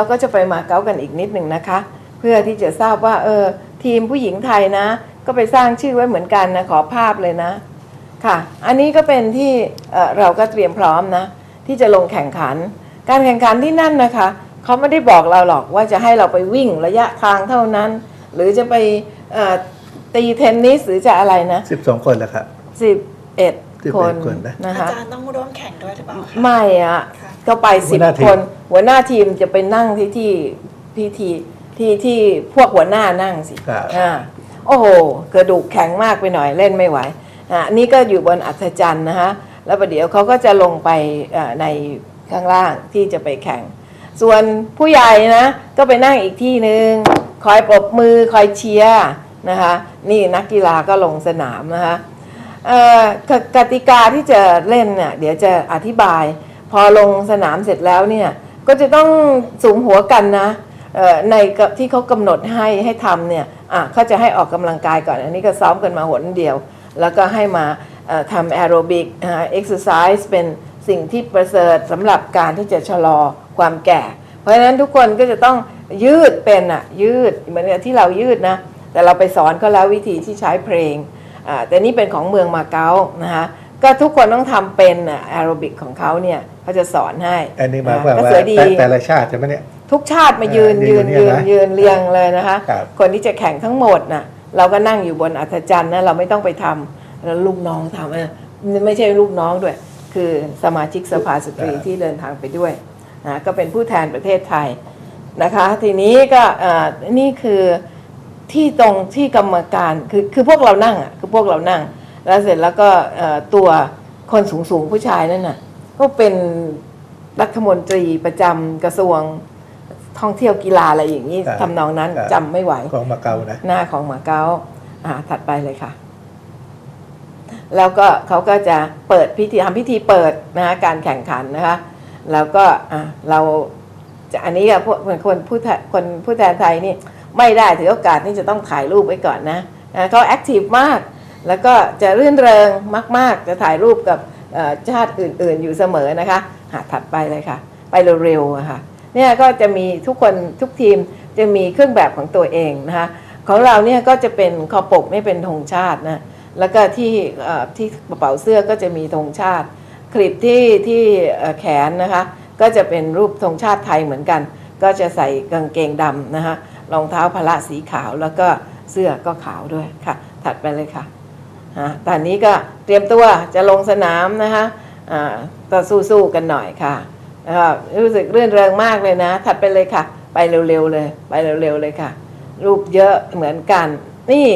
เราก็จะไปมาเก๊ากันอีกนิดหนึ่งนะคะ เพื่อที่จะทราบว่าเออทีมผู้หญิงไทยนะ ก็ไปสร้างชื่อไว้เหมือนกันนะขอภาพเลยนะค่ะ อันนี้ก็เป็นที่เราก็เตรียมพร้อมนะ ที่จะลงแข่งขัน การแข่งขันที่นั่นนะคะเขาไม่ได้บอกเราหรอกว่าจะให้เราไปวิ่งระยะทางเท่านั้น หรือจะไปตีเทนนิสหรือจะอะไรนะ 12 คนแล้วครับ11 ที่คนคนนะนะคะอาจารย์ต้องร่วมแข่งด้วยหรือเปล่าไม่อะค่ะก็ไปสิบคน หัวหน้าทีมจะไปนั่งที่ที่พิธีที่ที่พวกหัวหน้านั่งสิอ่าโอ้โหกระดูกแข็งมากไปหน่อยเล่นไม่ไหวอ่านี่ก็อยู่บนอัศจรรย์นะฮะแล้วประเดี๋ยวเขาก็จะลงไปในข้างล่างที่จะไปแข่ง ส่วนผู้ใหญ่นะ ก็ไปนั่งอีกที่หนึ่งคอยปรบมือคอยเชียร์นะคะ นี่นักกีฬาก็ลงสนามนะคะ เอ่อกกติกาที่จะเล่นเนี่ยเดี๋ยวจะอธิบาย พอลงสนามเสร็จแล้วเนี่ยก็จะต้องสูงหัวกันนะในที่เขากำหนดให้ให้ทำเนี่ยเขาจะให้ออกกำลังกายก่อน อันนี้ก็ซ้อมกันมาหนเดียว แล้วก็ให้มาทำแอโรบิกเอ็กซ์ไซส์เป็นสิ่งที่ประเสริฐสำหรับการที่จะชะลอความแก่ เพราะฉะนั้นทุกคนก็จะต้องยืดเป็นอะยืดเหมือนที่เรายืดนะ แต่เราไปสอนเขาแล้ววิธีที่ใช้เพลง แต่นี่เป็นของเมืองมาเก๊านะคะก็ทุกคนต้องทำเป็นอะแอโรบิกของเขาเนี่ยเขาจะสอนให้ อันนี้หมายความก็ว่าสวยดีแต่แต่ละชาติใช่ไหมเนี่ยทุกชาติมายืนเออยืนยืยืนนอยู่ยืนเนี่ยนะเรียงเลยนะคะครับคนที่จะแข่งทั้งหมดน่ะเราก็นั่งอยู่บนอัศจรรย์นะเราไม่ต้องไปทำแล้วลูกน้องทำเออไม่ใช่ลูกน้องด้วย คือสมาชิกสภาสตรีที่เดินทางไปด้วยนะก็เป็นผู้แทนประเทศไทยนะคะ ทีนี้ก็เอ่อนี่คือ ที่ตรงที่กรรมการคือคือพวกเรานั่งอะคือพวกเรานั่ง แล้วเสร็จแล้วก็เอ่อตัวคนสูงสูงๆผู้ชายนั่นน่ะก็เป็นรัฐมนตรีประจำกระทรวงท่องเที่ยวกีฬาอะไรอย่างนี้ครับทำนองนั้นครับจำไม่ไหวของมาเก๊านะหน้าของหมาเก๊าอ่าถัดไปเลยค่ะ แล้วก็เขาก็จะเปิดพิธีทำพิธีเปิดนะคะการแข่งขันนะคะ แล้วก็อะเราจะอันนี้อะพวกคนผู้แทนคนผู้แทนไทยนี่ ไม่ได้ถือโอกาสนี่จะต้องถ่ายรูปไว้ก่อนนะเขาแอคทีฟมาก แล้วก็จะรื่นเริงมาก ๆ จะถ่ายรูปกับชาติอื่น ๆ อยู่เสมอนะคะ หาถัดไปเลยค่ะ ไปเร็วๆค่ะเนี่ยก็จะมีทุกคนทุกทีมจะมีเครื่องแบบของตัวเองนะคะของเราเนี่ยก็จะเป็นคอปกไม่เป็นธงชาตินะแล้วก็ที่ที่กระเป๋าเสื้อก็จะมีธงชาติ คลิปที่ที่แขนนะคะ ก็จะเป็นรูปธงชาติไทยเหมือนกัน ก็จะใส่กางเกงดำนะคะ รองเท้าพละสีขาวแล้วก็เสื้อก็ขาวด้วยค่ะ ถัดไปเลยค่ะฮะตอนนี้ก็เตรียมตัวจะลงสนามนะคะอ่าก็สู้ๆกันหน่อยค่ะแล้วก็รู้สึกรื่นเริงมากเลยนะ ถัดไปเลยค่ะ ไปเร็วๆเลย ไปเร็วๆเลยค่ะ รูปเยอะเหมือนกัน นี่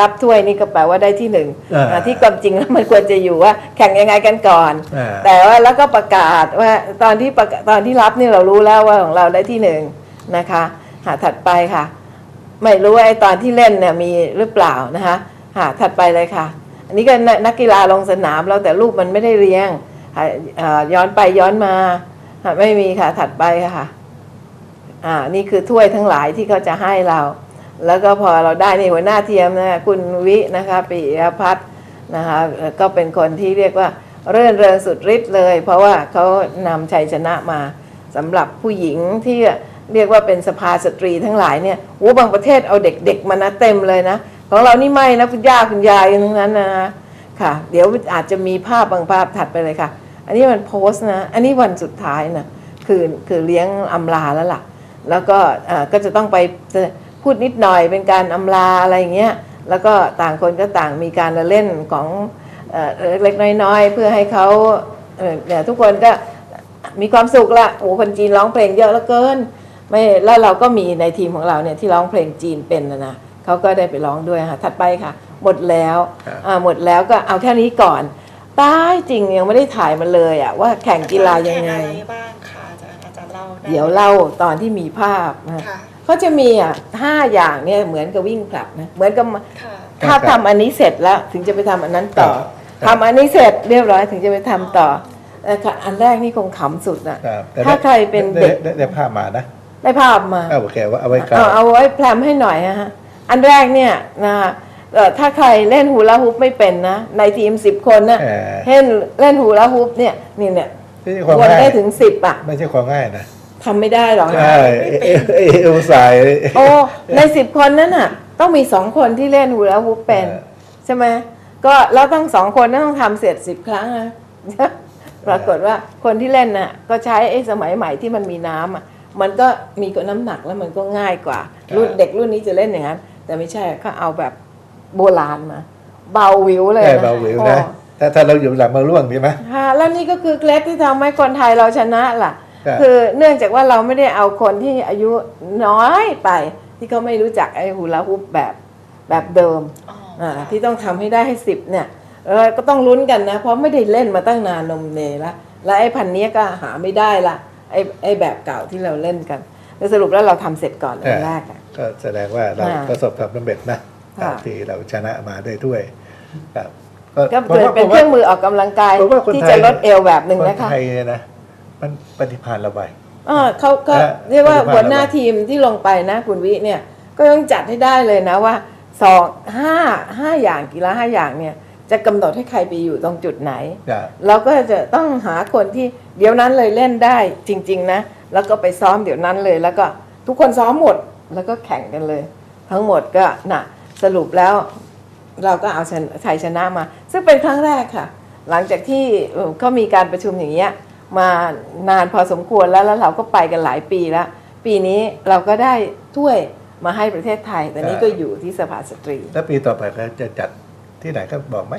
รับถ้วยนี่ก็แปลว่าได้ที่หนึ่งอ่าอ่าที่ความจริงแล้วมันควรจะอยู่ว่า แข่งยังไงกันก่อนอ่าแต่ว่าแล้วก็ประกาศว่าตอนที่ประกาศตอนที่รับนี่เรารู้แล้วว่าของเราได้ที่หนึ่งนะคะ หาถัดไปค่ะ ไม่รู้ว่าไอ้ตอนที่เล่นเนี่ยมีหรือเปล่านะคะหาถัดไปเลยค่ะ อันนี้ก็นักกีฬาลงสนามแล้วแต่รูปมันไม่ได้เรียงย้อนไปย้อนมาไม่มีค่ะถัดไปค่ะอ่านี่คือถ้วยทั้งหลายที่เขาจะให้เรา แล้วก็พอเราได้ในหัวหน้าเทียมนะคุณวินะคะปิยพัฒน์นะคะก็เป็นคนที่เรียกว่าเรื่อนเริงสุดฤทธิ์เลย เพราะว่าเขานำชัยชนะมาสำหรับผู้หญิงที่ เรียกว่าเป็นสภาสตรีทั้งหลายเนี่ยโอ้บางประเทศเอาเด็กๆมานะเต็มเลยนะ ของเรานี่ไม่นะคุณย่าคุณยายทั้งนั้นนะค่ะ เดี๋ยวอาจจะมีภาพบางภาพถัดไปเลยค่ะ อันนี้มันโพสต์นะ อันนี้วันสุดท้ายนะคือคือเลี้ยงอำลาแล้วล่ะ แล้วก็ก็จะต้องไปพูดนิดหน่อยเป็นการอำลาอะไรอย่างเงี้ยแล้วก็ต่างคนก็ต่างมีการละเล่นของเล็กๆน้อยๆ เพื่อให้เขาเอ่อเนี่ยทุกคนก็มีความสุขละโอ้คนจีนร้องเพลงเยอะเหลือเกิน ไม่แล้วเราก็มีในทีมของเราเนี่ยที่ร้องเพลงจีนเป็นนะนะเขาก็ได้ไปร้องด้วยค่ะถัดไปค่ะ หมดแล้วครับอ่าหมดแล้วก็เอาแค่นี้ก่อนตายจริงยังไม่ได้ถ่ายมาเลยอะว่าแข่งกีฬายังไงแข่อะไรบ้างคะอาจารย์อาจารย์เล่าไเดี๋ยวเล่าตอนที่มีภาพนะค่ะเขาจะมีอะห้าอย่างเนี่ยเหมือนกับวิ่งผลัดนะเหมือนกับค่ะถ้าทำอันนี้เสร็จแล้วถึงจะไปทำอันนั้นต่อครับทำอันนี้เสร็จเรียบร้อยถึงจะไปทำต่อเอ่อค่ะอันแรกนี่คงขำสุดอะครับแต่ถ้าใครเป็นเด็กไได้ได้ภาพมานะ ได้ภาพมาเอาโอเคว่าเอาไว้ก่อนเอาเอาไว้แพรมให้หน่อยนะฮะอันแรกเนี่ยนะเอ่อถ้าใครเล่นฮูลาฮูปไม่เป็นนะ ในทีมสิบคนนะเออเล่นเล่นฮูลาฮูปเนี่ยนี่เนี่ยไม่ใช่ความวนง่ายได้ถึงสิบอะ ไม่ใช่ความง่ายนะทำไม่ได้หรอกนะใช่เอเอเอลสายโอ้ในสิบคนนั้นน่ะ ต้องมีสองคนที่เล่นฮูลาฮูปเป็นเออใช่ไหมก็แล้วต้องสองคนนั้นต้องทำเสร็จสิบครั้งนะปรากฏว่าคนที่เล่นน่ะ ก็ใช้ไอ้สมัยใหม่ที่มันมีน้ำอะ มันก็มีกว่าน้ำหนักแล้วมันก็ง่ายกว่า รุ่นเด็กรุ่นนี้จะเล่นอย่างนั้น แต่ไม่ใช่เขาเอาแบบโบราณมา เบาวิวเลยแค่นะเบาหวิวโอ้นะถ้าถ้าเราอยู่หลังมาร่วงใช่ไหมค่ะแล้วนี่ก็คือเคล็ดที่ทำให้คนไทยเราชนะล่ะครับคือเนื่องจากว่าเราไม่ได้เอาคนที่อายุน้อยไป ที่เขาไม่รู้จักไอ้ฮูลาฮูปแบบแบบเดิมอ๋ออ่าค่ะที่ต้องทำให้ได้ให้สิบเนี่ยแล้วก็ต้องลุ้นกันนะ เพราะไม่ได้เล่นมาตั้งนานนมเนละและไอ้พันนี้ก็หาไม่ได้ละ ไอ้ไอ้แบบเก่าที่เราเล่นกันแล้วสรุปแล้วเราทำเสร็จก่อนอันแรกอะก็แสดงว่าเราค่ะประสบความสำเร็จนะค่ะที่เราชนะมาได้ด้วยครับก็ผมเกิดว่าเป็นผมเคว่ารื่องมือออกกำลังกายผมว่าคนที่ไทยจะลดเอวแบบหนึ่งคนนะคะไทยเนี่ยนะมันปฏิภาณเราไปเออเขาก็และเรียกว่าปฏิภาณหัวหน้าเราทีมที่ลงไปนะคุณวิเนี่ย ก็ต้องจัดให้ได้เลยนะว่าสองห้าห้าอย่างกีฬาห้าอย่างเนี่ย จะกำหนดให้ใครไปอยู่ตรงจุดไหนครับเราก็จะต้องหาคนที่เดี๋ยวนั้นเลยเล่นได้จริง ๆ นะ แล้วก็ไปซ้อมเดี๋ยวนั้นเลย แล้วก็ทุกคนซ้อมหมดแล้วก็แข่งกันเลย ทั้งหมดก็น่ะสรุปแล้วเราก็เอาชนะชัยชนะมา ซึ่งเป็นครั้งแรกค่ะ หลังจากที่เอ่อก็มีการประชุมอย่างเงี้ยมานานพอสมควรแล้วแล้วเราก็ไปกันหลายปีแล้ว ปีนี้เราก็ได้ถ้วยมาให้ประเทศไทยแต่นี่ก็อยู่ที่สภาสตรี แล้วปีต่อไปเขาจะจัด ที่ไหนก็บอกไหม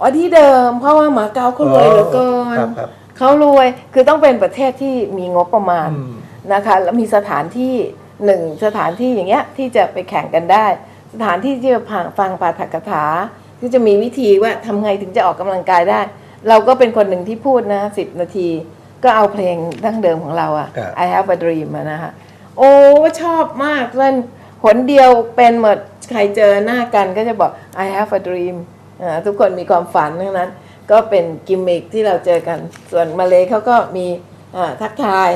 อ๋อที่เดิม เพราะว่าหมาเก๊าเขารวยเหลือเกินครับครับเขารวยคือต้องเป็นประเทศที่มีงบประมาณอืม นะคะ แล้วมีสถานที่หนึ่งสถานที่อย่างเงี้ยที่จะไปแข่งกันได้ สถานที่ที่จะฟังฟังปาฐกถาที่จะมีวิธีว่าทำไงถึงจะออกกำลังกายได้ เราก็เป็นคนหนึ่งที่พูดนะสิบนาที ก็เอาเพลงดั้งเดิมของเราอะ ครับ I have a dream อะนะคะโอ้ชอบมากเล่นหนเดียวเป็นหมด ใครเจอหน้ากันก็จะบอก I have a dream อ่าทุกคนมีความฝันทั้งนั้น ก็เป็นกิมมิคที่เราเจอกัน ส่วนมาเลยเขาก็มีอ่าทักทาย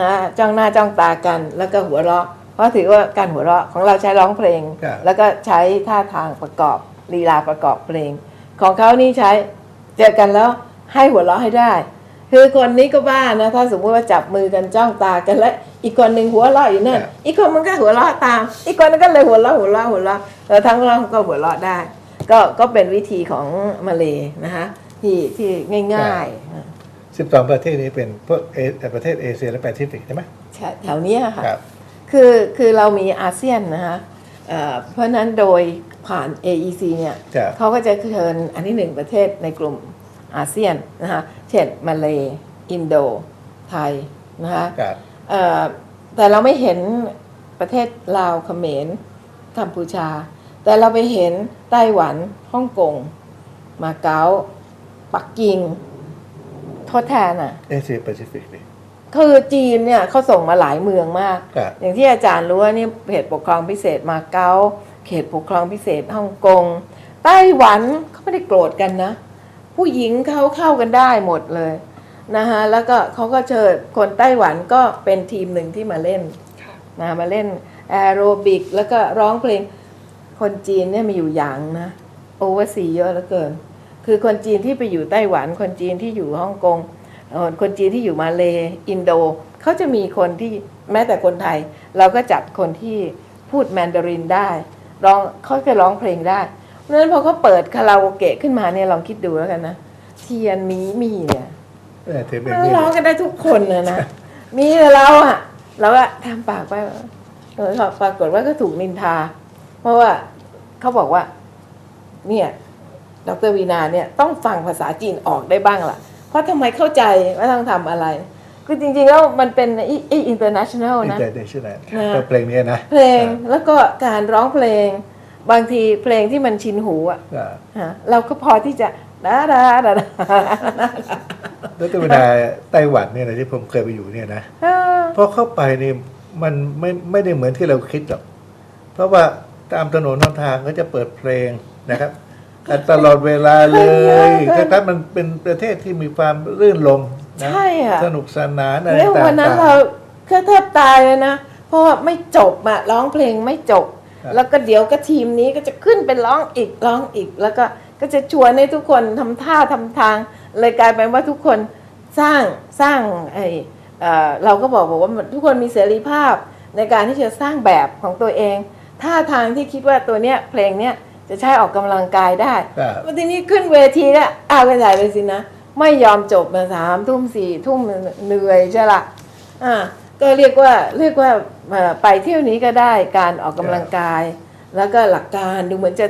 ฮะจ้องหน้าจ้องตากัน แล้วก็หัวเราะ เพราะถือว่าการหัวเราะของเราใช้ร้องเพลงครับแล้วก็ใช้ท่าทางประกอบลีลาประกอบเพลง ของเขานี่ใช้เจอกันแล้วให้หัวเราะให้ได้ คือคนนี้ก็บ้านะ ถ้าสมมติว่าจับมือกันจ้องตากันแล้ว อีกคนหนึ่งหัวเราะอยู่นั่นครับอีกคนมันก็หัวเราะตาม อีกคนนึงก็เลยหัวเราะหัวเราะหัวเราะแล้วทั้งเราก็หัวเราะได้ ก็ก็เป็นวิธีของมาเลยนะคะที่ที่ง่ายๆสิบสองประเทศนี้เป็นพวกเอประเทศเอเชียและแปซิฟิกใช่ไหมแถวเนี้ยค่ะครับคือคือเรามีอาเซียนนะคะเอ่อเพราะฉะนั้นโดยผ่าน AEC เนี่ยครับเขาก็จะเชิญอันที่หนึ่งประเทศในกลุ่ม อาเซียนนะคะเช่นมาเลอินโด ไทยนะคะครับเอ่อแต่เราไม่เห็นประเทศลาวเขมรกัมพูชา แต่เราไปเห็นไต้หวันฮ่องกงมาเก๊าปักกิ่งโทษแทนอะเอเชียแปซิฟิกนี่คือจีนเนี่ยเขาส่งมาหลายเมืองมากครับอย่างที่อาจารย์รู้ว่านี่เขตปกครองพิเศษมาเก๊าเขตปกครองพิเศษฮ่องกงไต้หวันเขาไม่ได้โกรธกันนะ ผู้หญิงเขาเข้ากันได้หมดเลยนะคะแล้วก็เขาก็เชิญคนไต้หวันก็เป็นทีมหนึ่งที่มาเล่นค่ะนะมาเล่นแอโรบิกแล้วก็ร้องเพลงคนจีนเนี่ยมีอยู่อย่างนะโอเวอร์ซีเยอะเหลือเกิน คือคนจีนที่ไปอยู่ไต้หวัน คนจีนที่อยู่ฮ่องกงเอ่อคนจีนที่อยู่มาเลอินโดเขาจะมีคนที่แม้แต่คนไทย เราก็จัดคนที่พูดแมนดารินได้ร้องเขาจะร้องเพลงได้ เพราะฉะนั้นพอเขาเปิดคาราโอเกะขึ้นมาเนี่ยลองคิดดูแล้วกันนะเทียนมีมีเนี่ยเออถือเป็นมันนี่ร้องกันได้ทุกคนนะนะมีแต่เราอะเราก็ทำปากไปเออปรากฏว่าก็ถูกนินทา เพราะว่าเขาบอกว่า เนี่ยดรวีนาเนี่ยต้องฟังภาษาจีนออกได้บ้างล่ะ เพราะทำไมเข้าใจว่าต้องทำอะไร คือจริงๆแล้วมันเป็นอินเตอร์เนชั่นแนลอินนะเตอร์เนชั่นแนลนะก็เพลงนี้นะ เพลงแล้วก็การร้องเพลง บางทีเพลงที่มันชินหูอะอ่าฮะเราก็พอที่จะดาดาดาดาแล้วตัวเวลาไต้หวันเนี่ยนะที่ผมเคยไปอยู่เนี่ยนะเออพอเข้าไปนี่มันไม่ไม่ได้เหมือนที่เราคิดหรอก เพราะว่าตามถนนหนทางก็จะเปิดเพลงนะครับกันตลอดเวลาเลยถ้าถ้ามันเป็นประเทศที่มีความรื่นรมนะใช่อะสนุกสนานอะไรเรื่องต่างวันนั้นเราแค่แทบตายเลยนะ เพราะว่าไม่จบอะร้องเพลงไม่จบ แล้วก็เดี๋ยวก็ทีมนี้ก็จะขึ้นไปร้องอีกร้องอีก แล้วก็ก็จะชวนให้ทุกคนทำท่าทำทาง เลยกลายเป็นว่าทุกคนสร้างสร้างไอ้เอ่อเราก็บอกบอกว่าทุกคนมีเสรีภาพในการที่จะสร้างแบบของตัวเองท่าทางที่คิดว่าตัวเนี้ยเพลงเนี้ยจะใช้ออกกำลังกายได้ครับวันทีนี้ขึ้นเวทีแล้วอ้าวไปไหนเลยสินะ ไม่ยอมจบมาสามทุ่มสี่ทุ่มเหนื่อยใช่ละอ่า ก็เรียกว่าเรียกว่าเอ่อไปเที่ยวนี้ก็ได้การออกกำลังกาย แล้วก็หลักการดูเหมือนจะ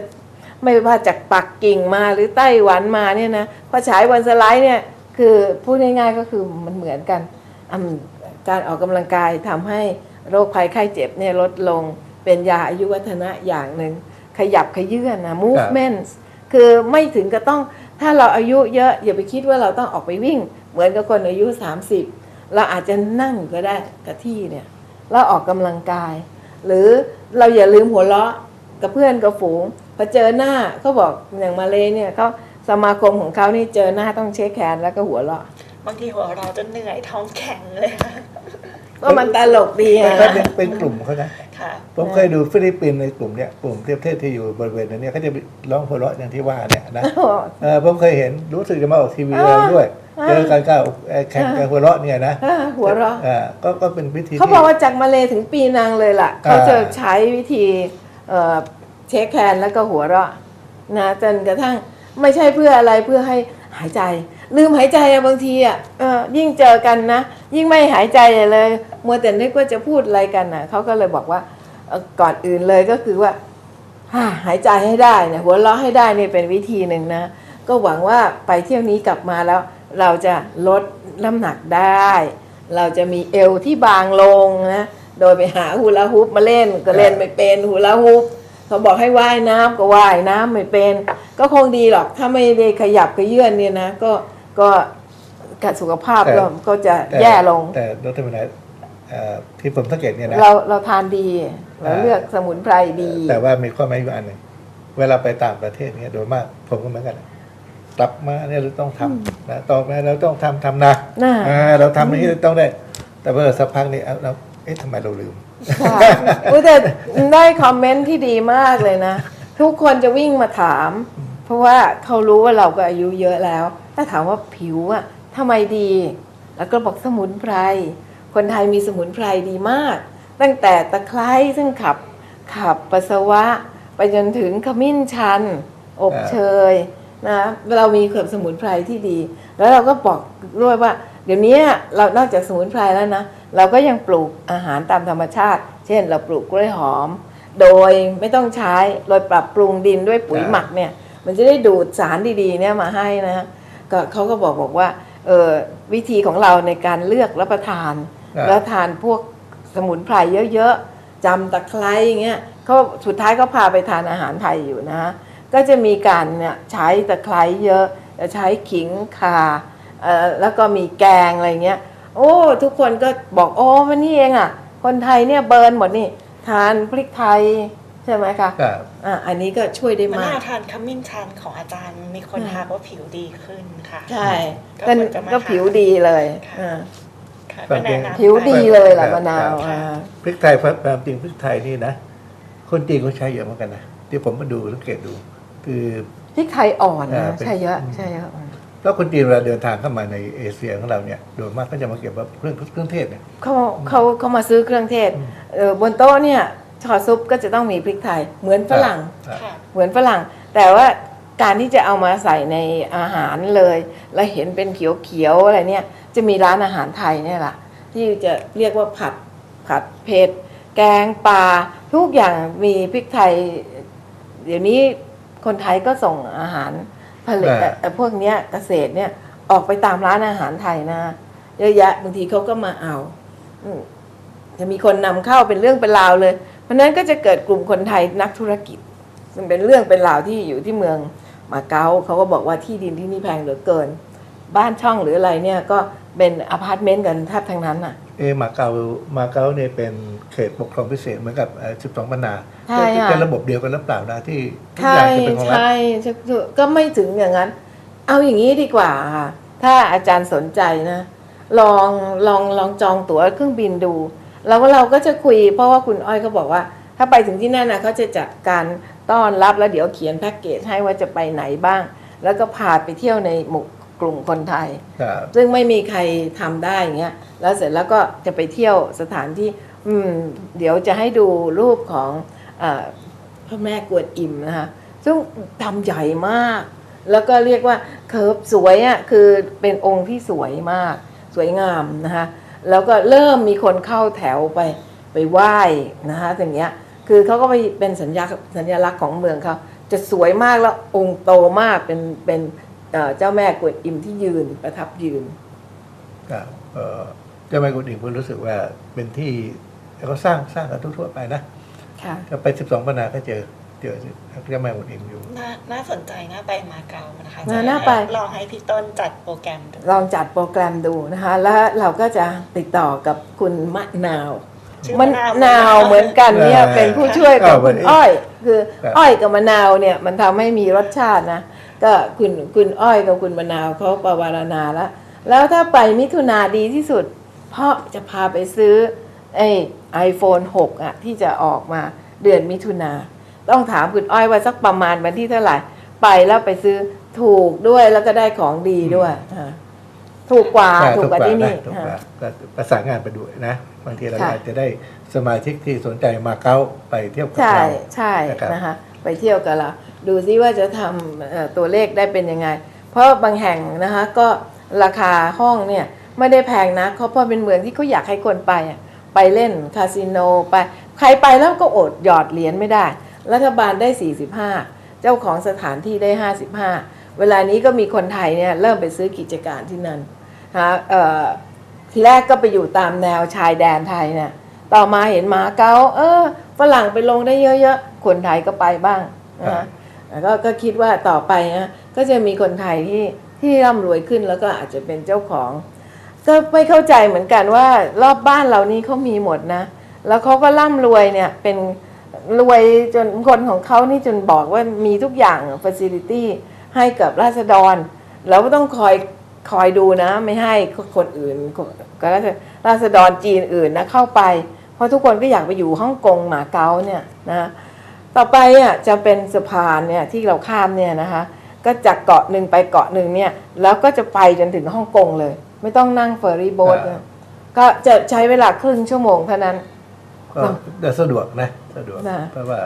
ไม่ว่าจากปักกิ่งมาหรือไต้หวันมาเนี่ยนะพอฉายวันสไลด์เนี่ยคือพูดง่ายๆก็คือมันเหมือนกันอืมการออกกำลังกายทำให้โรคภัยไข้เจ็บเนี่ยลดลงเป็นยาอายุวัฒนะอย่างหนึ่งขยับขยื่นนะ movement คือไม่ถึงก็ต้องถ้าเราอายุเยอะอย่าไปคิดว่าเราต้องออกไปวิ่ง เหมือนกับคนอายุ 30 เราอาจจะนั่งอยู่ก็ได้กับที่เนี่ยแล้วออกกำลังกาย หรือเราอย่าลืมหัวเราะกับเพื่อนกับฝูงพอเจอหน้าเขาบอกอย่างมาเลเนี่ยเขาสมาคมของเขานี่เจอหน้าต้องเช็คแขนแล้วก็หัวเราะบางทีหัวเราะจนเหนื่อยท้องแข็งเลยค่ะว่ามันตลกดีแต่อะถ้าเป็นเป็นกลุ่มเขานะ ค่ะ ผมเคยดูฟิลิปปินส์ในกลุ่มเนี้ยกลุ่มประเทศที่อยู่บริเวณนั้นเนี่ยเขาจะร้องหัวเราะอย่างที่ว่าเนี่ยนะเออผมเคยเห็นรู้สึกจะมาออกทีวีเราด้วยอ่าเจอกันก็เอ่อแข่งกันหัวเราะเนี่ยนะอ่าหัวเราะอ่าก็ก็เป็นวิธีเขาที่บอกว่าจากมาเลถึงปีนังเลยล่ะอ่าเขาจะใช้วิธีเอ่อเช็คแคนแล้วก็หัวเราะนะจนกระทั่งไม่ใช่เพื่ออะไรเพื่อให้หายใจ ลืมหายใจอะบางทีอะเออยิ่งเจอกันนะ ยิ่งไม่หายใจเลยมัวแต่นึกว่าจะพูดอะไรกันนะเขาก็เลยบอกว่าเอ่อก่อนอื่นเลยก็คือว่าฮ่าหายใจให้ได้เนี่ยหัวเราะให้ได้นี่เป็นวิธีหนึ่งนะ ก็หวังว่าไปเที่ยวนี้กลับมาแล้ว เราจะลดน้ำหนักได้ เราจะมีเอวที่บางลงนะโดยไปหาฮูลาฮูปมาเล่นก็เล่นไม่เป็นฮูลาฮูปเขาบอกให้ว่ายน้ำก็ว่ายน้ำไม่เป็น ก็คงดีหรอกถ้าไม่ได้ขยับขยื่นเนี่ยนะก็ ก็กับสุขภาพแต่ก็ก็จะแต่แย่ลง แต่ดรวินัยเอ่อที่ผมสังเกตเนี่ยนะ เราเราทานดี เราอ่า เลือกสมุนไพรดี แต่ว่ามีข้อแม้อยู่อันหนึ่งเวลาไปต่างประเทศเนี่ยโดยมากผมก็เหมือนกันกลับมาเนี่ยเราต้องทำนะต่อมาเราต้องทำทำนะน่าอ่าเราทำอย่างนี้ต้องได้ แต่เมื่อสักพักนี่เอาเราเอ๊ะทำไมเราลืม ค่ะอุ๊ยแต่ได้คอมเมนต์ที่ดีมากเลยนะ ทุกคนจะวิ่งมาถาม เพราะว่าเขารู้ว่าเราก็อายุเยอะแล้ว ถ้าถามว่าผิวอะทำไมดี แล้วก็บอกสมุนไพร คนไทยมีสมุนไพรดีมาก ตั้งแต่ตะไคร้ซึ่งขับขับปัสสาวะ ไปจนถึงขมิ้นชัน อบเชยนะเรามีเครื่องสมุนไพรที่ดี แล้วเราก็บอกด้วยว่า เดี๋ยวนี้เรานอกจากสมุนไพรแล้วนะ เราก็ยังปลูกอาหารตามธรรมชาติ เช่น เราปลูกกล้วยหอม โดยไม่ต้องใช้โดยปรับปรุงดินด้วยปุ๋ยหมักเนี่ย มันจะได้ดูดสารดีๆเนี่ยมาให้นะ ก็เขาก็บอกบอกว่าเออวิธีของเราในการเลือกรับประทานอ่าแล้วทานพวกสมุนไพรเยอะๆจำตะไคร้อย่างเงี้ยเขาสุดท้ายก็พาไปทานอาหารไทยอยู่นะก็จะมีการเนี่ยใช้ตะไคร้เยอะจะใช้ขิงข่าเอ่อแล้วก็มีแกงอะไรเงี้ย โอ้ทุกคนก็บอกโอ้มันนี่เองอะ คนไทยเนี่ยเบิร์นหมดนี่ ทานพริกไทย ใช่ไหมคะครับอะอันนี้ก็ช่วยได้มะมากนาวทานขมิ้นชันของอาจารย์มีคนอ่าทักว่าผิวดีขึ้นค่ะ ใช่ก็ก็ควรจะมาก็ผิวดีเลยค่ะอ่าค่ะก็แนะนำผิวดีเลยล่ะครับมะนาวค่ะอ่าพริกไทยความจริงพริกไทยนี่นะ คนจีนเขาใช้เยอะเหมือนกันนะที่ผมมาดูสังเกตดู คือพริกไทยอ่อนอ่านะเป็นใช่เยอะอืมใช่เยอะแล้วคนจีนเวลาเดินทางเข้ามาในเอเชียของเราเนี่ยโดยมากก็จะมาเก็บว่าเครื่องเครื่องเทศเนี่ยเขาเขาเขามาซื้อเครื่องเทศเออบนโต๊ะเนี่ย ชอซุปก็จะต้องมีพริกไทย เหมือนฝรั่งอ่าค่ะ เหมือนฝรั่ง แต่ว่าการที่จะเอามาใส่ในอาหารเลย แล้วเห็นเป็นเขียวๆอะไรเนี่ย จะมีร้านอาหารไทยเนี่ยแหละที่จะเรียกว่าผัดผัดเผ็ดแกงปลาทุกอย่างมีพริกไทย เดี๋ยวนี้คนไทยก็ส่งอาหารผลิตอ่า เอ่อพวกเนี้ยเกษตรเนี่ยออกไปตามร้านอาหารไทยนะเยอะแยะบางทีเขาก็มาเอาอืมจะมีคนนำเข้าเป็นเรื่องเป็นราวเลย เพราะฉะนั้นก็จะเกิดกลุ่มคนไทยนักธุรกิจมันเป็นเรื่องเป็นราวที่อยู่ที่เมืองมาเก๊าเขาก็บอกว่าที่ดินที่นี่แพงเหลือเกิน บ้านช่องหรืออะไรเนี่ยก็เป็นอพาร์ตเมนต์กันแทบทั้งนั้นน่ะ เออมาเก๊ามาเก๊าเนี่ยเป็นเขตปกครองพิเศษเหมือนกับสิบสองบรรณาใช่จะค่ะเป็นระบบเดียวกันหรือเปล่านะที่ทุกอใช่ย่างจะเป็นของรัฐใช่ใช่ก็ไม่ถึงอย่างนั้น เอาอย่างนี้ดีกว่าค่ะถ้าอาจารย์สนใจนะ ลองลองลองจองตั๋วเครื่องบินดู แล้วเราก็จะคุย เพราะว่าคุณอ้อยก็บอกว่า ถ้าไปถึงที่นั่นนะเขาจะจัดการต้อนรับแล้วเดี๋ยวเขียนแพ็กเกจให้ว่าจะไปไหนบ้าง แล้วก็พาไปเที่ยวในหมู่กลุ่มคนไทย ครับซึ่งไม่มีใครทำได้อย่างเงี้ยแล้วเสร็จแล้วก็จะไปเที่ยวสถานที่ อืม เดี๋ยวจะให้ดูรูปของเออพระแม่กวนอิมนะคะซึ่งทำใหญ่มาก แล้วก็เรียกว่าเคิร์ฟสวยอะ่ะคือเป็นองค์ที่สวยมาก สวยงามนะคะ แล้วก็เริ่มมีคนเข้าแถวไปไปไหว้นะคะอย่างเงี้ยคือเขาก็ไปเป็นสัญญาสัญลักษณ์ของเมืองเขาจะสวยมากแล้วองค์โตมากเป็นเป็นเอ่อเจ้าแม่กวนอิมที่ยืนประทับยืนครับเอ่อเจ้าแม่กุฎิมผมรู้สึกว่าเป็นที่แล้วก็สร้างสร้างกันทั่วๆไปนะค่ะก็ไปสิบสองปันาก็เจอ เจอเจ้าแม่กุฎิมอยู่น่าน่าสนใจน่าไปมาเก๊านะคะน่าน่าไปลองให้พี่ต้นจัดโปรแกรมดูลองจัดโปรแกรมดูนะคะ แล้วเราก็จะติดต่อกับคุณมะนาวชื่อมันมะนาวนาวเหมือนกันเนี่ยอ่าเป็นผู้ช่วยกับอ่าคุณวันนี้อ้อย คือครับอ้อยกับมะนาวเนี่ยมันทำให้มีรสชาตินะก็คุณคุณอ้อยกับคุณมะนาวเขาประวารณาแล้วแล้วถ้าไปมิถุนาดีที่สุด เพราะจะพาไปซื้อไอ้ไอโฟน6อะที่จะออกมาเดือนมิถุนา ต้องถามคุณอ้อยว่าสักประมาณวันที่เท่าไหร่ ไปแล้วไปซื้อถูกด้วยแล้วก็ได้ของดีด้วยอ่าถูกกว่าใช่ถูกกว่าที่นี่ะถูกกว่าอ่าก็ประสานงานไปด้วยนะบางทีเราค่ะอาจจะได้สมาชิกที่สนใจมาเก๊าไปเที่ยวกับใช่เราใช่นะครับนะคะไปเที่ยวกับเราดูซิว่าจะทำเอ่อตัวเลขได้เป็นยังไง เพราะบางแห่งนะคะก็ราคาห้องเนี่ยไม่ได้แพงนะเพราะเพราะเป็นเมืองที่เขาอยากให้คนไปอะไปเล่นคาสิโนไป ใครไปแล้วก็อดหยอดเหรียญไม่ได้ รัฐบาลได้ 45 เจ้าของสถานที่ได้ 55 เวลานี้ก็มีคนไทยเนี่ยเริ่มไปซื้อกิจการที่นั่นนะคะเอ่อทีแรกก็ไปอยู่ตามแนวชายแดนไทยเนี่ยต่อมาเห็นหมาเก๊าเออฝรั่งไปลงได้เยอะๆ คนไทยก็ไปบ้างนะครัคะบแล้วก็ก็คิดว่าต่อไปนะก็จะมีคนไทยที่ที่ร่ำรวยขึ้นแล้วก็อาจจะเป็นเจ้าของ ก็ไม่เข้าใจเหมือนกันว่ารอบบ้านเรานี้เขามีหมดนะ แล้วเขาก็ร่ำรวยเนี่ยเป็น รวยจนคนของเขานี่จนบอกว่ามีทุกอย่างฟ a ซิลิตี้ให้กับราษฎร แล้วก็ต้องคอยคอยดูนะ ไม่ให้คนอื่นก็ราษฎรจีนอื่นนะเข้าไป เพราะทุกคนก็อยากไปอยู่ฮ่องกงหมาเก๊าเนี่ยนะต่อไปอะจะเป็นสะพานเนี่ยที่เราข้ามเนี่ยนะคะ ก็จากเกาะหนึ่งไปเกาะหนึ่งเนี่ย แล้วก็จะไปจนถึงฮ่องกงเลย ไม่ต้องนั่งเฟอร์รี่โบ๊ทครับก็จะใช้เวลาครึ่งชั่วโมงเท่านั้นก็จะสะดวกนะ สะดวก นะ เพราะว่า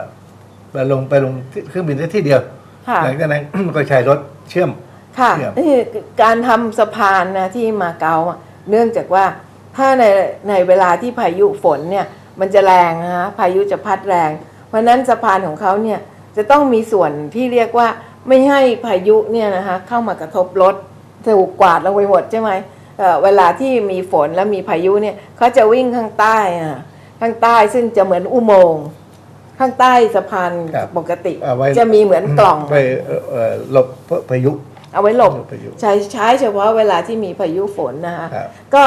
ไปลงไปลงที่เครื่องบินได้ที่เดียว ค่ะ หลังจากนั้น ก็ใช้รถเชื่อม ค่ะเยี่ยมนี่การทำสะพานนะที่มาเก๊าอะเนื่องจากว่าถ้าในในเวลาที่พายุฝนเนี่ยมันจะแรงนะฮะพายุจะพัดแรง เพราะฉะนั้นสะพานของเขาเนี่ยจะต้องมีส่วนที่เรียกว่าไม่ให้พายุเนี่ยนะคะเข้ามากระทบรถถูกกวาดลงไปหมดใช่ไหมเอ่อเวลาที่มีฝนแล้วมีพายุเนี่ยเขาจะวิ่งข้างใต้อะข้างใต้ซึ่งจะเหมือนอุโมงค์ ข้างใต้สะพานครับ ปกติ เอาไว้จะมีเหมือนกล่อง ไปเอ่อเอ่อหลบพายุ เอาไว้หลบพายุใช้ใช้เฉพาะเวลาที่มีพายุฝนนะคะครับ ก็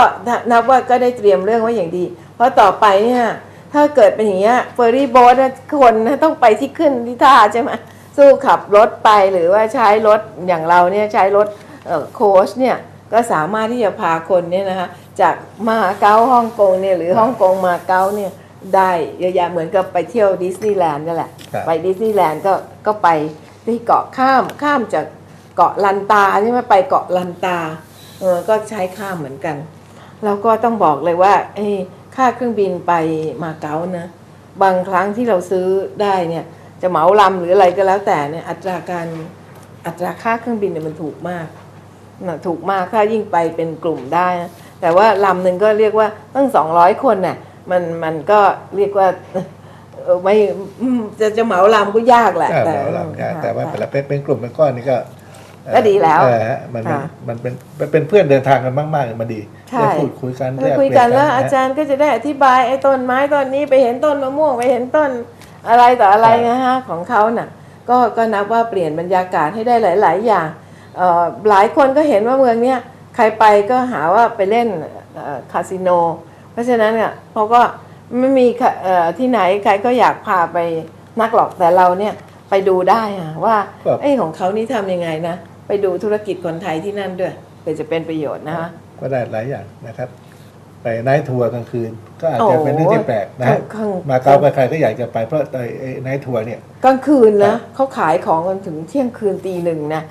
นับว่าก็ได้เตรียมเรื่องไว้อย่างดี เพราะต่อไปเนี่ยถ้าเกิดเป็นอย่างเงี้ยเฟอร์รี่โบ๊ทคนต้องไปที่ขึ้นที่ท่าใช่ไหมสู้ขับรถไปหรือว่าใช้รถอย่างเราเนี่ยใช้รถเอ่อโค้ชเนี่ยก็สามารถที่จะพาคนเนี่ยนะคะจากมาเก๊าฮ่องกงเนี่ยหรือฮ่องกงมาเก๊าเนี่ย ได้เยอะแยะเหมือนกับไปเที่ยวดิสนีย์แลนด์นั่นแหละ ครับ ไปดิสนีย์แลนด์ก็ก็ไปที่เกาะข้ามข้ามจากเกาะลันตาใช่ไหมไปเกาะลันตาเออก็ใช้ข้ามเหมือนกัน แล้วก็ต้องบอกเลยว่าเอ้ยค่าเครื่องบินไปมาเก๊านะ บางครั้งที่เราซื้อได้เนี่ย จะเหมาลำหรืออะไรก็แล้วแต่เนี่ยอัตราการอัตราค่าเครื่องบินเนี่ยมันถูกมาก นะถูกมากถ้ายิ่งไปเป็นกลุ่มได้นะแต่ว่าลำหนึ่งก็เรียกว่าตั้งสองร้อยคนน่ะ มันมันก็เรียกว่าเออไม่อืมจะจะเหมาลำก็ยากแหละอ่าแต่แต่ว่าแต่ค่ะแต่ว่าแต่ละเป็นเป็นกลุ่มเป็นก้อนนี่ก็เอ่อก็ดีแล้วเออฮะมันเป็นค่ะมันเป็นมันเป็นเพื่อนเดินทางกันมากๆมันดีใช่ได้พูดคุยกันแล้วแลคุยกันเปแล้วะอาจารย์ก็จะได้อธิบายไอ้ต้นไม้ต้นนี้ไปเห็นต้นมะม่วงไปเห็นต้นอะไรต่ออะไรนะฮะของเขาน่ะก็ก็นับว่าเปลี่ยนบรรยากาศให้ได้หลาย ๆ อย่างเอ่อหลายคนก็เห็นว่าเมืองเนี้ยใครไปก็หาว่าไปเล่นเอ่อคาสิโน เพราะฉะนั้นเนี่ยเขาก็ไม่มีค่ะเอ่อที่ไหนใครก็อยากพาไปนักหรอกแต่เราเนี่ยไปดูได้อะว่าไอ้ของเขานี่ทำยังไงนะ ไปดูธุรกิจคนไทยที่นั่นด้วยเพื่อจะเป็นประโยชน์นะคะก็ได้หลายอย่างนะครับ ไปไนท์ทัวร์กลางคืน ก็อาจจะเป็นเรื่องที่แปลกนะฮะข้างๆมาเก๊าใครๆก็อยากจะไปเพราะไอ้ไนท์ทัวร์เนี่ยกลางคืนครันะบเขาขายของกันถึงเที่ยงคืนตีหนึ่งนะ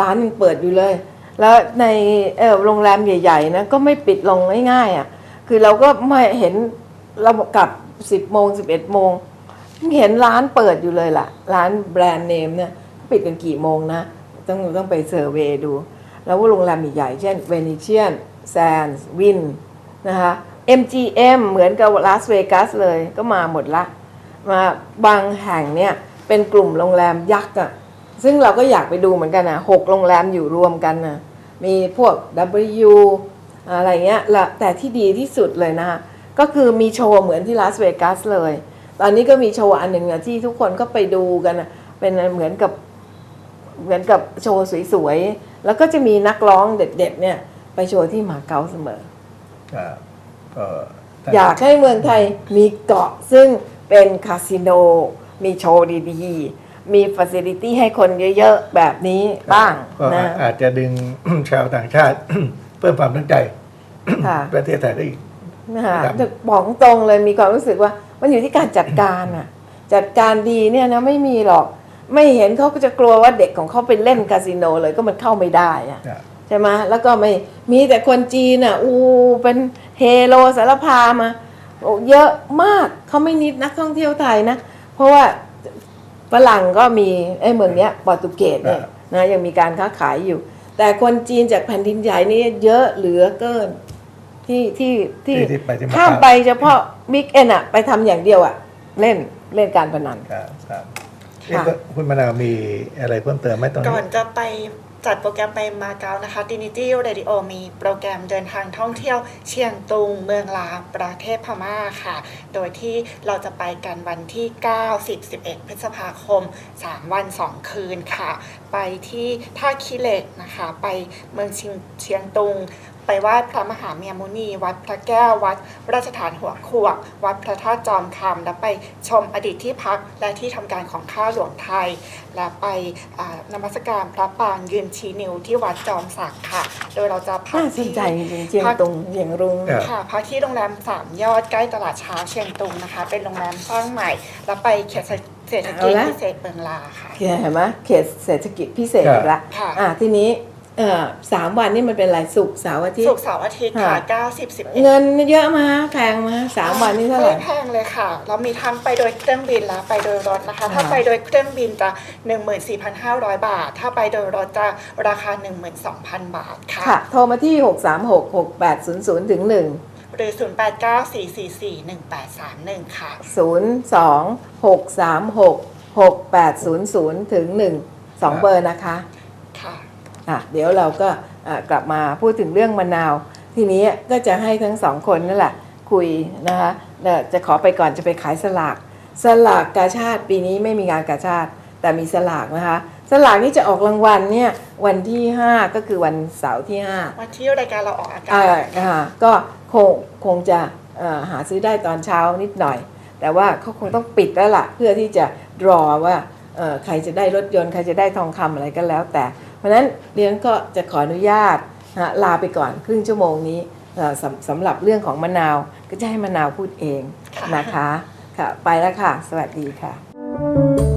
ร้านยังเปิดอยู่เลย แล้วในเอ่อโรงแรมใหญ่ ๆนะก็ไม่ปิดลงง่ายๆอะ คือเราก็ไม่เห็นเรากลับ10โมง11โมงเห็นร้านเปิดอยู่เลยล่ะ ร้านแบรนด์เนมเนี่ยปิดกันกี่โมงนะ ต้องต้องไปเซอร์เวย์ดู แล้วว่าโรงแรมใหญ่ๆเช่นเวนิเชียนแซนส์วินนะคะ MGM เหมือนกับลาสเวกัสเลยก็มาหมดละ มาบางแห่งเนี่ยเป็นกลุ่มโรงแรมยักษ์อะซึ่งเราก็อยากไปดูเหมือนกันนะหกโรงแรมอยู่รวมกันนะมีพวก W อะไรเงี้ยและแต่ที่ดีที่สุดเลยนะคะก็คือมีโชว์เหมือนที่ลาสเวกัสเลย ตอนนี้ก็มีโชว์อันหนึ่งอะที่ทุกคนก็ไปดูกันอะเป็นเหมือนกับเหมือนกับโชว์สวยๆ แล้วก็จะมีนักร้องเด็ดๆเนี่ยไปโชว์ที่มาเก๊าเสมอครับก็ถ้อยากให้เมืองไทยมีเกาะซึ่งเป็นคาสิโน มีโชว์ดีๆ มีฟ a ซิลิตี้ให้คนเยอะๆ แบบนี้บ้างก็นะอาจจะดึงชาวต่างชาติเพิ่มความตั้งใจค่ะ ประเทศไทยได้อีก นะคะครับแต่บอกตรงเลยมีความรู้สึกว่า มันอยู่ที่การจัดการอะจัดการดีเนี่ยนะไม่มีหรอก ไม่เห็นเขาก็จะกลัวว่าเด็กของเขาไปเล่นคาสิโนเลยก็มันเข้าไม่ได้อะครับใช่ไหมแล้วก็ไม่มีแต่คนจีนอะ อู้เป็นเฮโลสารพามาโอ้เยอะมากเขาไม่นิดนักท่องเที่ยวไทยนะ เพราะว่าฝรั่งก็มีไอ้เมืองเนี้ยโปรตุเกสเนี่ยนะยังมีการค้าขายอยู่ แต่คนจีนจากแผ่นดินใหญ่นี่เยอะเหลือเกินที่ที่ที่ที่ที่ไปที่มา ข้ามไปเฉพาะบิ๊กเอ็นอะไปทำอย่างเดียวอะเล่นเล่นการพนัน ครับครับค่ะเอ๊ะคุณมะนาวมีอะไรเพิ่มเติมไหมตรงก่อนี้นจะไป จัดโปรแกรมไปมาเก๊านะคะ Trinity Radio มีโปรแกรมเดินทางท่องเที่ยวเชียงตุงเมืองลาประเทศพม่าค่ะ โดยที่เราจะไปกันวันที่ 9 10 11 พฤษภาคม 3 วัน 2 คืนค่ะ ไปที่ท่าขี้เหล็กนะคะ ไปเมืองเชียงตุง ไปไหว้พระมหาเมียมุนี วัดพระแก้ว วัดราชฐานหัวขวก วัดพระธาตุจอมคำและไปชมอดีตที่พักและที่ทำการของข้าหลวงไทย และไปอ่านมัสการพระปางยืนชี้นิ้วที่วัดจอมศักดิ์ค่ะ โดยเราจะพักน่าสนที่ใจจริงๆเชียงตุงเชียงรุงครับค่ะพักที่โรงแรมสามยอดใกล้ตลาดเช้าเชียงตุงนะคะ เป็นโรงแรมสร้างใหม่ แล้วไปเขตเศรษฐกิจเอาละพิเศษเมืองลาค่ะเห็นไหมเขตเศรษฐกิจพิเศษอีกละค่ะอ่าทีนี้ เอ่อสามวันนี่มันเป็นอะไรศุกร์เสาร์อาทิตศุกย์ร์เสาร์อาทิตย์ค่ะค่ะ90 11เงินเยอะมาแพงมาสามวันนี่เท่าไหร่ ไม่แพงเลยค่ะ เรามีทั้งไปโดยเครื่องบินและไปโดยรถนะคะ ถ้าค่ะไปโดยเครื่องบินจะ14,500บาท ถ้าไปโดยรถจะราคา12,000บาทค่ะ ค่ะ โทรมาที่ 6 3 6 6 8 0 0ถึง1 หรือ0894441831ค่ะ 0 2 6 3 6 6 8 0 0ถึง1 2 เบอร์นะคะ ค่ะ อะเดี๋ยวเราก็อะกลับมาพูดถึงเรื่องมะนาว ทีนี้ก็จะให้ทั้งสองคนนั่นแหละคุยนะคะเอ่อจะขอไปก่อนจะไปขายสลาก สลากกาชาติปีนี้ไม่มีงานกาชาติ แต่มีสลากนะคะ สลากนี่จะออกรางวัลเนี่ยวันที่ 5 ก็คือวันเสาร์ที่ 5 วันที่รายการเราออกอากาอ่าศนะคะก็คงคงจะเอ่อหาซื้อได้ตอนเช้านิดหน่อย แต่ว่าเขาคงต้องปิดแล้วล่ะ เพื่อที่จะรอว่าเอ่อใครจะได้รถยนต์ ใครจะได้ทองคำอะไรก็แล้วแต่เพ ราะฉะนั้นเรียนก็จะขออนุญาตนะลาไปก่อนครึ่งชั่วโมงนี้สำสำหรับเรื่องของมะนาวก็จะให้มะนาวพูดเองนะคะค่ะไปแล้วค่ะ สวัสดีค่ะ